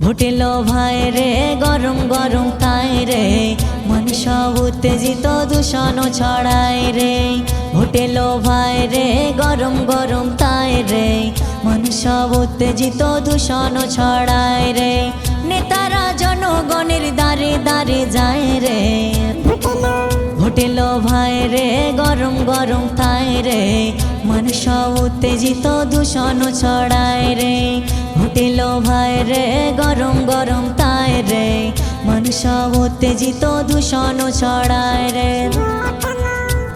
Votel ভাই রে, গরম গরম তাই রে। মানুষ উত্তেজিত, দূষণ ছড়ায় রে। ভোটেল ভাই রে, গরম গরম তাই রে। মানুষ উত্তেজিত, দূষণ ছড়ায় রে। নেতারা জনগণের দাঁড়ে দাঁড়ে যায় রে। ভোটেল ভাই রে, গরম গরম তাই রে। মানুষ উত্তেজিত, দূষণ ছড়ায় রে। ভোটেল ভাই রে, গরম গরম তাই রে। মানুষ উত্তেজিত, দূষণ ছড়ায় রে।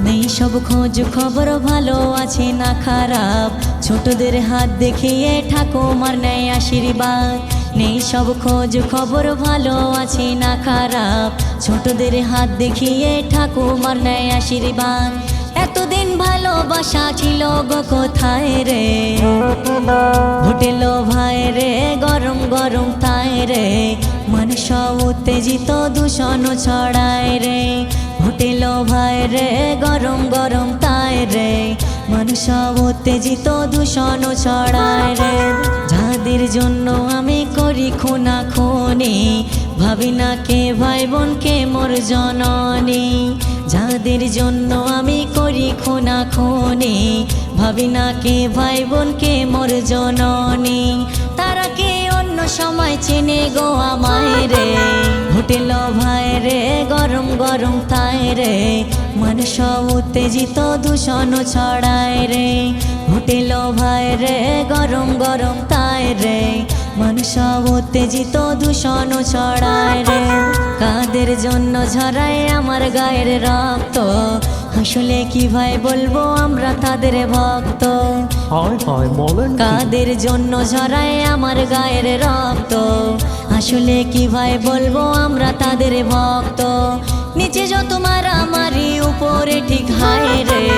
নেই সব খোঁজ, খবর ভালো আছে না খারাপ। ছোটদের হাত দেখিয়ে ঠাকুমার নেয় আশীর্বাদ। নেই সব খোঁজ, খবর ভালো আছে না খারাপ। ছোটদের হাত দেখিয়ে ঠাকুমার নেয় আশীর্বাদ। এতদিন ভালোবাসা ছিল গো কোথায় রে? তাই রে। মানুষ উত্তেজিত, দূষণ ছড়ায় রে। হোটেল ভাই রে, গরম গরম তাই রে। মানুষ উত্তেজিত, দূষণ ছড়ায় রে। যাদের জন্য আমি করি খুনা খুনি ভাবি না কে ভাই বোনকে মোর জননী। যাদের জন্য আমি করি খুনা খুনি ভাবি না কে ভাই বোনকে মোর জননী। চেনে গো আমায় রে। হোটেল ভাই রে, গরম গরম তাই রে। মানুষ উত্তেজিত, দূষণ ছড়ায় রে। হোটেল ভাই রে, গরম গরম তাই রে। মানুষ উত্তেজিত, দূষণ ছড়ায় রে। কাদের জন্য ঝরায় আমার গায়ের রক্ত? আসলে কি ভাই বলব, আমরা তাদের ভক্ত? হয় হয় বলেন কাদের জন্য ঝরায় আমার গায়ের রক্ত? আসলে কি ভাই বলব আমরা তাদের ভক্ত? নিচে যত মারামারি, উপরে ঠিক হায় রে।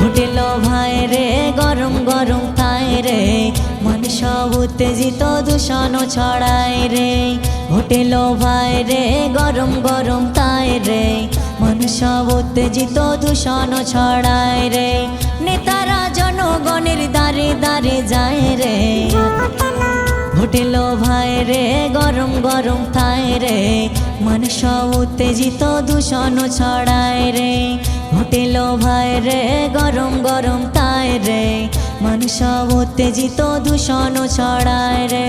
হোটেল ভাই রে, গরম গরম তাই রে। মানুষ উত্তেজিত, দূষণ ছড়ায় রে। হোটেল ভাই রে, গরম গরম তাই রে। মানুষ উত্তেজিত, দূষণ ছড়ায় রে। নেতারা জনগণের দাঁড়ে যায় রে। হোটেল ভাই রে, গরম গরম থায় রে। মানুষ উত্তেজিত, দূষণ ছড়ায় রে। হোটেল ভাই রে, গরম গরম তাই রে। মানুষ উত্তেজিত, দূষণ ছড়ায় রে।